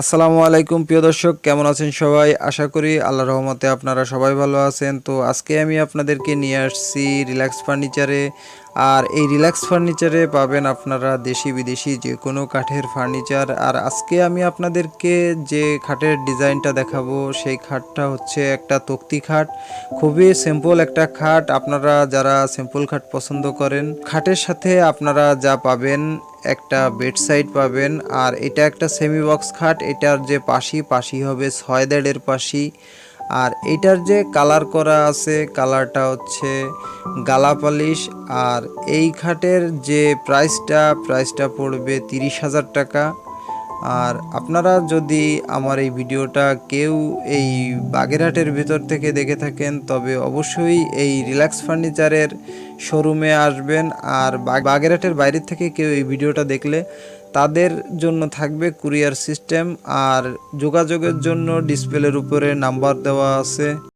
আসসালামু আলাইকুম, প্রিয় দর্শক, কেমন আছেন সবাই? আশা করি আল্লাহ রহমতে আপনারা সবাই ভালো আছেন। তো আজকে আমি আপনাদেরকে নিয়ে আসছি রিল্যাক্স ফার্নিচারে। আর এই রিল্যাক্স ফার্নিচারে পাবেন আপনারা দেশি বিদেশি যে কোনো কাঠের ফার্নিচার। আর আজকে আমি আপনাদেরকে যে খাটের ডিজাইনটা দেখাবো, সেই খাটটা হচ্ছে একটা তক্তি খাট। খুবই সিম্পল একটা খাট। আপনারা যারা সিম্পল খাট পছন্দ করেন, খাটের সাথে আপনারা যা পাবেন একটা বেডসাইড পাবেন। আর এটা একটা সেমি বক্স খাট, এটার যে পাশি পাশি হবে ছয় দেড়ের পাশি। আর এটার যে কালার করা আছে কালারটা হচ্ছে গালা পালিশ। আর এই খাটের যে প্রাইসটা প্রাইসটা পড়বে তিরিশ হাজার টাকা। আর আপনারা যদি আমার এই ভিডিওটা কেউ এই বাগেরহাটের ভিতর থেকে দেখে থাকেন, তবে অবশ্যই এই রিল্যাক্স ফার্নিচারের শোরুমে আসবেন। আর বাগ- বাগেরহাটের বাইরে থেকে কেউ এই ভিডিওটা দেখলে তাদের জন্য থাকবে কুরিয়ার সিস্টেম। আর যোগাযোগের জন্য ডিসপ্লের উপরে নাম্বার দেওয়া আছে।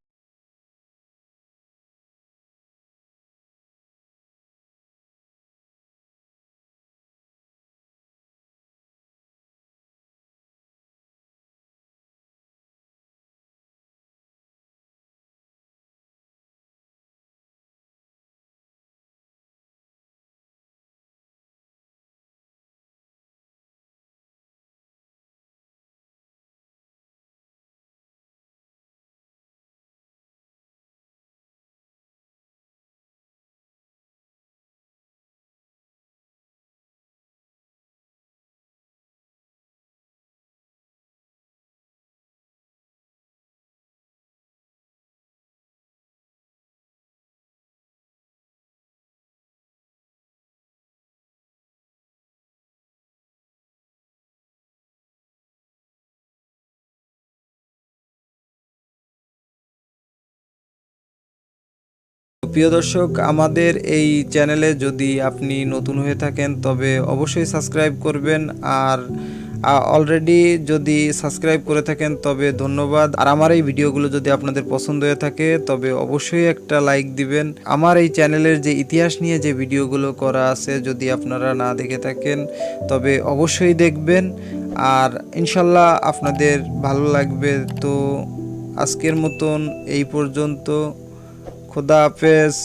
প্রিয় দর্শক, আমাদের এই চ্যানেলে যদি আপনি নতুন হয়ে থাকেন, তবে অবশ্যই সাবস্ক্রাইব করবেন। আর অলরেডি যদি সাবস্ক্রাইব করে থাকেন, তবে ধন্যবাদ। আর আমার এই ভিডিওগুলো যদি আপনাদের পছন্দ হয়ে থাকে, তবে অবশ্যই একটা লাইক দিবেন। আমার এই চ্যানেলের যে ইতিহাস নিয়ে যে ভিডিওগুলো করা আছে, যদি আপনারা না দেখে থাকেন, তবে অবশ্যই দেখবেন। আর, ইনশাল্লাহ আপনাদের ভালো লাগবে। তো, আজকের মতন এই পর্যন্ত। খোদা হাফেজ